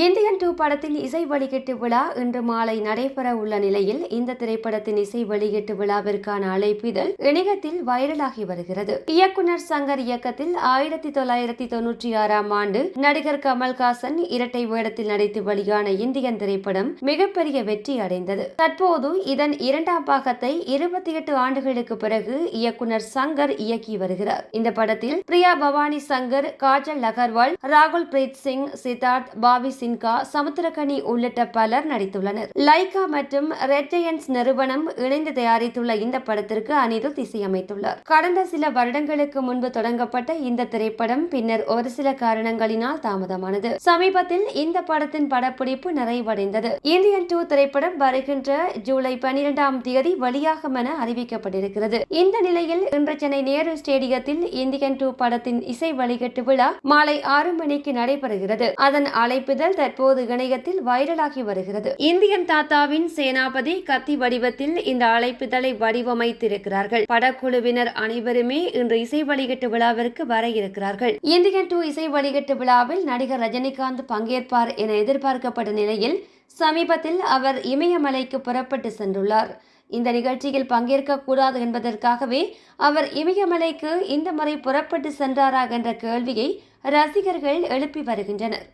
Indian two படத்தின் இசை வெளியீட்டு விழா இன்று மாலை நடைபெற உள்ள நிலையில் இந்த திரைப்படத்தின் இசை வெளியீட்டு விழாவிற்கான அழைப்பிதழ் இணையத்தில் வைரலாகி வருகிறது. இயக்குனர் சங்கர் இயக்கத்தில் ஆயிரத்தி தொள்ளாயிரத்தி தொன்னூற்றி ஆறாம் ஆண்டு நடிகர் கமல்ஹாசன் இரட்டை வேடத்தில் நடித்து வெளியான இந்தியன் திரைப்படம் மிகப்பெரிய வெற்றி அடைந்தது. தற்போது இதன் இரண்டாம் பாகத்தை இருபத்தி எட்டு ஆண்டுகளுக்கு பிறகு இயக்குனர் சங்கர் இயக்கி வருகிறார். இந்த படத்தில் பிரியா பவானி சங்கர் காஜல் அகர்வால் ராகுல் பிரீத் சிங் சித்தார்த் பாபி சின்கா சமுத்திரகனி உள்ளிட்ட பலர் நடித்துள்ளனர். லைகா மற்றும் ரெட் ஜெயன்ஸ் நிறுவனம் இணைந்து தயாரித்துள்ள இந்த படத்திற்கு அனிருத் இசையமைத்துள்ளார். கடந்த சில வருடங்களுக்கு முன்பு தொடங்கப்பட்ட இந்த திரைப்படம் பின்னர் ஒரு சில காரணங்களினால் தாமதமானது. சமீபத்தில் இந்த படத்தின் படப்பிடிப்பு நிறைவடைந்தது. இந்தியன் டூ திரைப்படம் வருகின்ற ஜூலை பனிரெண்டாம் தேதி வெளியாகும் என அறிவிக்கப்பட்டிருக்கிறது. இந்த நிலையில் இன்று சென்னை நேரு ஸ்டேடியத்தில் இந்தியன் டூ படத்தின் இசை வெளியீட்டு விழா மாலை ஆறு மணிக்கு நடைபெறுகிறது. அதன் அழைப்புதல் தற்போது இணையத்தில் வைரலாகி வருகிறது. இந்தியன் தாத்தாவின் சேனாபதி கத்தி வடிவத்தில் இந்த அழைப்புதலை வடிவமைத்திருக்கிறார்கள். படக்குழுவினர் அனைவருமே இன்று இசை வெளியீட்டு விழாவிற்கு வர இருக்கிறார்கள். இந்தியன் டூ இசை வெளியீட்டு விழாவில் நடிகர் ரஜினிகாந்த் பங்கேற்பார் என எதிர்பார்க்கப்பட்ட நிலையில் சமீபத்தில் அவர் இமயமலைக்கு புறப்பட்டு சென்றுள்ளார். இந்த நிகழ்ச்சியில் பங்கேற்க கூடாது என்பதற்காகவே அவர் இமயமலைக்கு இந்த முறை புறப்பட்டு சென்றாரா என்ற கேள்வியை ரசிகர்கள் எழுப்பி வருகின்றனர்.